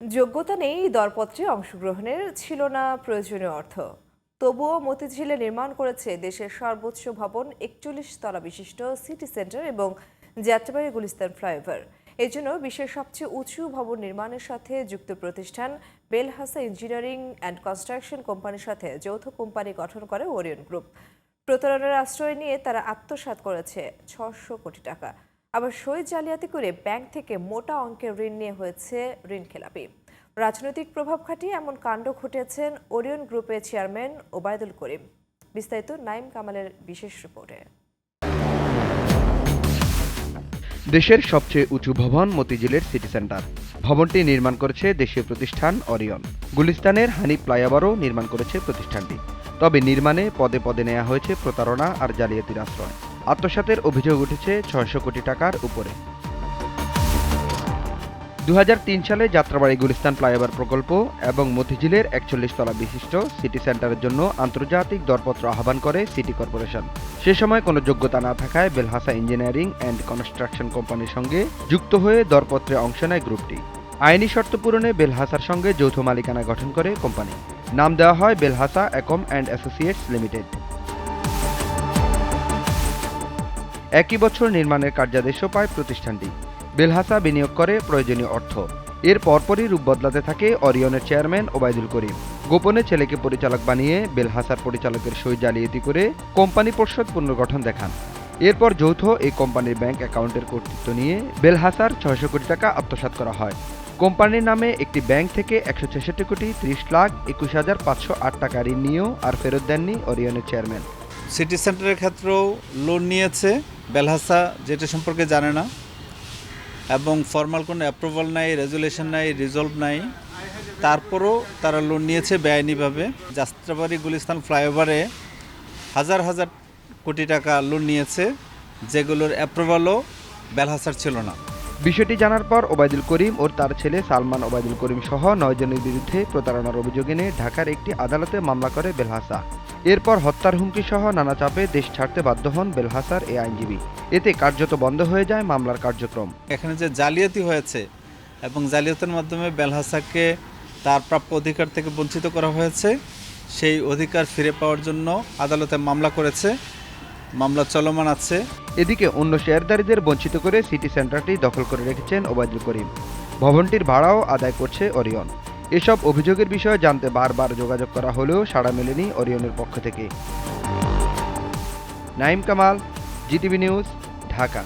যোগ্যতা নেই, দরপত্রে অংশগ্রহণের ছিল না প্রয়োজনীয় অর্থ। তবুও মতিঝিলে নির্মাণ করেছে দেশের সর্বোচ্চ ভবন একচল্লিশ তলা বিশিষ্ট সিটি সেন্টার এবং যাত্রাবাড়ি গুলিস্তান ফ্লাইওভার। এজন্য বিশ্বের সবচেয়ে উঁচু ভবন নির্মাণের সাথে যুক্ত প্রতিষ্ঠান বেলহাসা ইঞ্জিনিয়ারিং অ্যান্ড কনস্ট্রাকশন কোম্পানির সাথে যৌথ কোম্পানি গঠন করে ওরিয়ন গ্রুপ। প্রতারণার আশ্রয় নিয়ে তারা আত্মসাৎ করেছে ছশো কোটি টাকা। আবার সই জালিয়াতি করে ব্যাংক থেকে মোটা অঙ্কের ঋণ নিয়ে হয়েছে ঋণ খেলাপি। রাজনৈতিক প্রভাব খাটিয়ে এমন কাণ্ড ঘটিয়েছেন ওরিয়ন গ্রুপের চেয়ারম্যান ওবায়দুল করিম। বিস্তারিত নাইম কামালের বিশেষ রিপোর্টে। দেশের সবচেয়ে উঁচু ভবন মতিঝিলের সিটি সেন্টার। ভবনটি নির্মাণ করেছে দেশীয় প্রতিষ্ঠান অরিয়ন গুলিস্তানের হানি ফ্লাইওভারও নির্মাণ করেছে প্রতিষ্ঠানটি। তবে নির্মাণে পদে পদে নেওয়া হয়েছে প্রতারণা আর জালিয়াতির আশ্রয়। আত্মসাতের অভিযোগ উঠেছে ছয়শো কোটি টাকার উপরে। দু হাজার তিন সালে যাত্রাবাড়ি গুলিস্তান ফ্লাইওভার প্রকল্প এবং মতিঝিলের একচল্লিশ তলা বিশিষ্ট সিটি সেন্টারের জন্য আন্তর্জাতিক দরপত্র আহ্বান করে সিটি কর্পোরেশন। সে সময় কোনো যোগ্যতা না থাকায় বেলহাসা ইঞ্জিনিয়ারিং অ্যান্ড কনস্ট্রাকশন কোম্পানির সঙ্গে যুক্ত হয়ে দরপত্রে অংশ নেয় গ্রুপটি। আইনি শর্ত পূরণে বেলহাসার সঙ্গে যৌথ মালিকানা গঠন করে কোম্পানি। নাম দেওয়া হয় বেলহাসা একম অ্যান্ড অ্যাসোসিয়েটস লিমিটেড। একই বছর নির্মাণের কার্যাদেশও পায় প্রতিষ্ঠানটি। বেলহাসা বিনিয়োগ করে প্রয়োজনীয় অর্থ। এর পরপরই রূপ বদলাতে থাকে অরিয়নের চেয়ারম্যান ওবায়দুল করিম। গোপনে ছেলেকে পরিচালক বানিয়ে বেলহাসার পরিচালকের সই জালিয়াতি করে কোম্পানি পর্ষদ পুনর্গঠন দেখান। এরপর যৌথ এই কোম্পানির ব্যাংক অ্যাকাউন্টের কর্তৃত্ব নিয়ে বেলহাসার ছয়শো কোটি টাকা আত্মসাৎ করা হয়। কোম্পানির নামে একটি ব্যাংক থেকে একশো ছেষট্টি কোটি ত্রিশ লাখ একুশ হাজার পাঁচশো আট টাকা ঋণ নিয়েও আর ফেরত দেননি অরিয়নের চেয়ারম্যান। সিটি সেন্টারের ক্ষেত্রেও লোন নিয়েছে। বেলহাসা যেটা সম্পর্কে জানে না, এবং ফর্মাল কোনো অ্যাপ্রুভাল নাই রেজুলেশন নাই রিজলভ নাই, তারপরও তারা লোন নিয়েছে বেআইনিভাবে। যাত্রাবাড়ি গুলিস্তান ফ্লাইওভারে হাজার হাজার কোটি টাকা লোন নিয়েছে, যেগুলোর অ্যাপ্রুভালও বেলহাসার ছিল না। বিষয়টি জানার পর ওবায়দুল করিম ও তার ছেলে সালমান ওবায়দুল করিম সহ নয়জনের বিরুদ্ধে প্রতারণার অভিযোগ এনে ঢাকার একটি আদালতে মামলা করে বেলহাসা। এরপর হত্যার হুমকি সহ নানা চাপে দেশ ছাড়তে বাধ্য হন বেলহাসার এ আইনজীবী। এতে কার্যত বন্ধ হয়ে যায় মামলার কার্যক্রম। এখানে যে জালিয়াতি হয়েছে এবং জালিয়াতির মাধ্যমে বেলহাসাকে তার প্রাপ্য অধিকার থেকে বঞ্চিত করা হয়েছে সেই অধিকার ফিরে পাওয়ার জন্য আদালতে মামলা করেছে মামলা চলমান আছে। এদিকে অন্য শেয়ারধারীদের বঞ্চিত করে সিটি সেন্টারটি দখল করে রেখেছেন ওবায়দুল করিম। ভবনটির ভাড়াও আদায় করছে অরিয়ন এসব অভিযোগের বিষয়ে জানতে বারবার যোগাযোগ করা হলেও সাড়া মেলেনি অরিয়নের পক্ষ থেকে। Naim Kamal, GTV news, Dhaka.